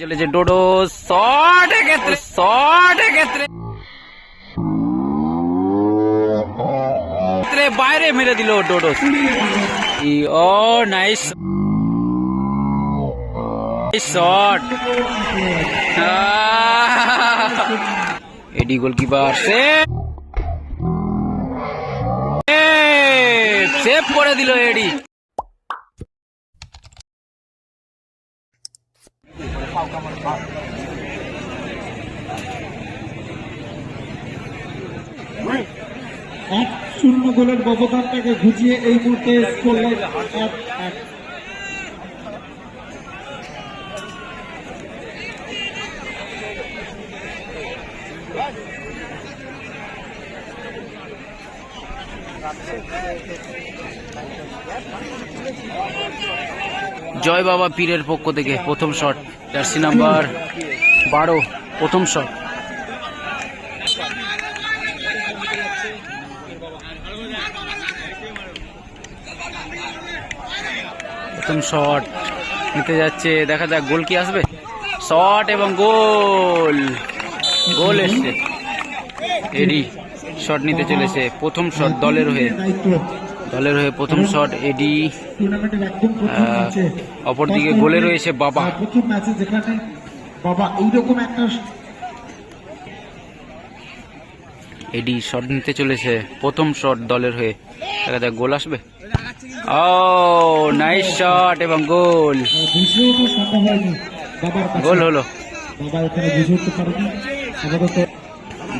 চলেছে ডোডো শট এক্ষেত্রে শট ক্ষেত্রে। বাইরে মেরে দিল ডোডো। ও nice shot Eddie goalkeeper save save করে দিল এডি। শূন্য গোলের ব্যবধানটাকে ঘুচিয়ে এই মুহূর্তে স্কোর জয় বাবা পীরের পক্ষ থেকে প্রথম শট। জার্সি নাম্বার বারো, প্রথম শট। প্রথম শট নিতে যাচ্ছে, দেখা যাক গোল কি আসবে। শট এবং গোল। গোল এসছে। এডি শট নিতে চলেছে। প্রথম শট দলের হয়ে। দলের হয়ে প্রথম শট এডি অপরদিকে গোলে রয়েছে বাবা। এইরকম একটা এডি শট নিতে চলেছে। প্রথম শট দলের হয়ে। দেখা যাক গোল আসবে? ও নাইস শট এবং গোল। গোল হলো।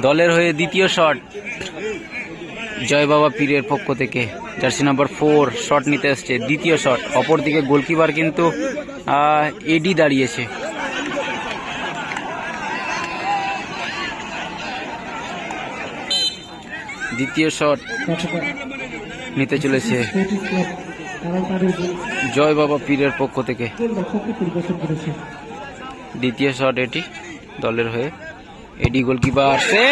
দলের হয়ে দ্বিতীয় শট। জয় বাবা পীরের পক্ষ থেকে। জার্সি নাম্বার ফোর শট নিতে আসছে দ্বিতীয় শট। অপরদিকে গোলকিপার কিন্তু এডি দাঁড়িয়েছে। দ্বিতীয় শট নিতে চলেছে। জয় বাবা পীরের পক্ষ থেকে। দ্বিতীয় শট এটি দলের হয়ে এডি গোলকিপার সে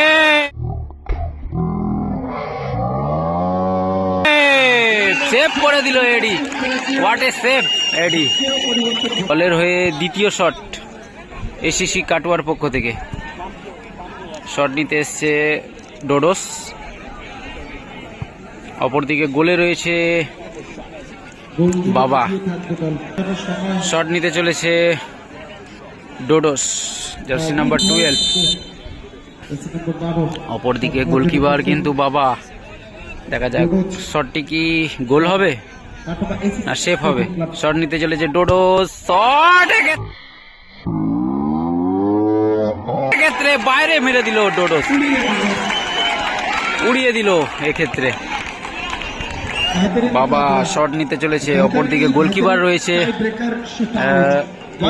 সেভ করে দিল এডি। হোয়াট এ সেভ এডি। দলের হয়ে দ্বিতীয় শট এসিসি কাটোয়ার পক্ষ থেকে। শট নিতে এসছে ডোডোস অপরদিকে গোলে রয়েছে বাবা। শট নিতে চলেছে ডোডোস জার্সি নাম্বার টুয়েলভ অপরদিকে গোলকিপার কিন্তু বাবা, দেখা যাক শটটি কি গোল হবে না সেফ হবে? শট নিতে চলেছে ডোডো শট এক্ষেত্রে বাইরে মেরে দিল ডোডো। উড়িয়ে দিল এক্ষেত্রে। বাবা শট নিতে চলেছে, অপরদিকে গোলকিপার রয়েছে ব্রেকার আহ,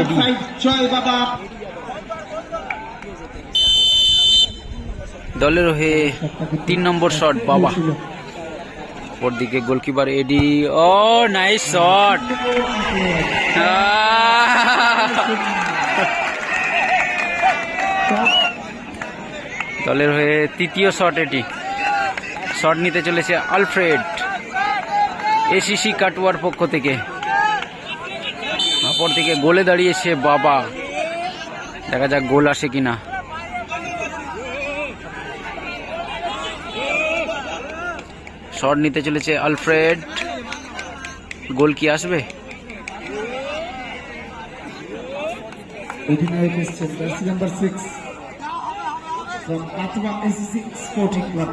এডি। জয় বাবা দলের হয়ে তিন নম্বর শট বাবা। অপরদিকে গোলকিপার এডি ও নাইস শট দলের হয়ে তৃতীয় শট এটি। শট নিতে চলেছে আলফ্রেড। এসিসি কাটুয়ার পক্ষ থেকে। অপরদিকে গোলে দাঁড়িয়েছে বাবা। দেখা যাক গোল আসে কিনা। শট নিতে চলেছে আলফ্রেড। গোল কি আসবে? অধিনায়ক এসছেন jersey number six from Katwa ACC sporting club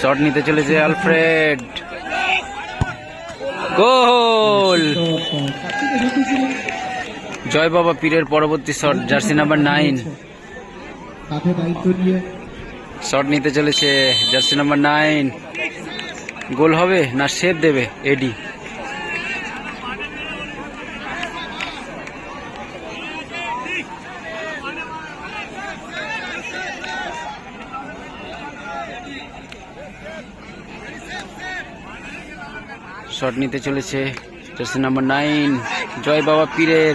shot নিতে চলেছে আলফ্রেড। গোল! জয় বাবা পীরের পরবর্তী শট জার্সি নাম্বার নাইন কাঁধে দায়িত্ব নিয়ে শট নিতে চলেছে জার্সি নাম্বার নাইন। গোল হবে না সেভ দেবে এডি? শট নিতে চলেছে জার্সি নাম্বার নাইন, জয় বাবা পীরের!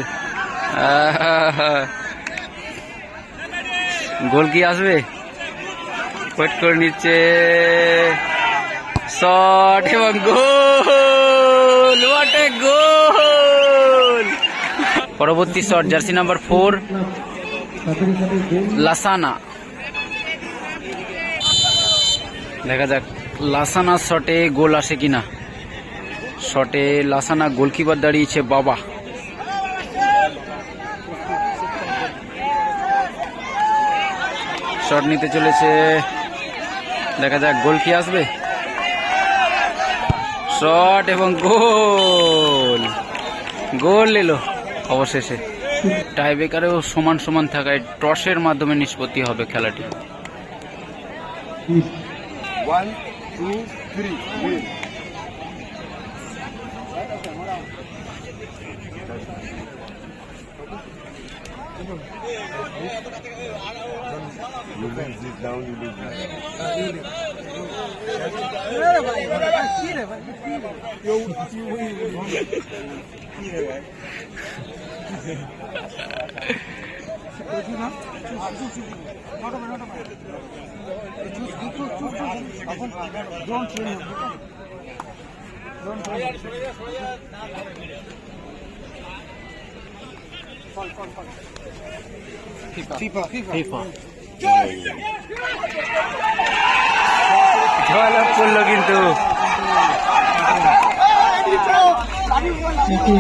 গোল কি আসবে? ওয়েট করে নিচ্ছে। শট এবং গোল! হোয়াট এ গোল পরবর্তী shot, jersey number four, Lassana. দেখা যাক, লাসানা শটে গোল আসে কিনা। শটে লাসানা গোলকিপার দাঁড়িয়েছে, বাবা। শট নিতে চলেছে দেখা যাক গোল কি আসবে? শট এবং গোল। গোল এলো অবশেষে। টাইব্রেকারেও সমান সমান থাকায় টসের মাধ্যমে নিষ্পত্তি হবে খেলাটি। One, two, three. You lose it down, you lose it. জয়লাভ করল কিন্তু। একে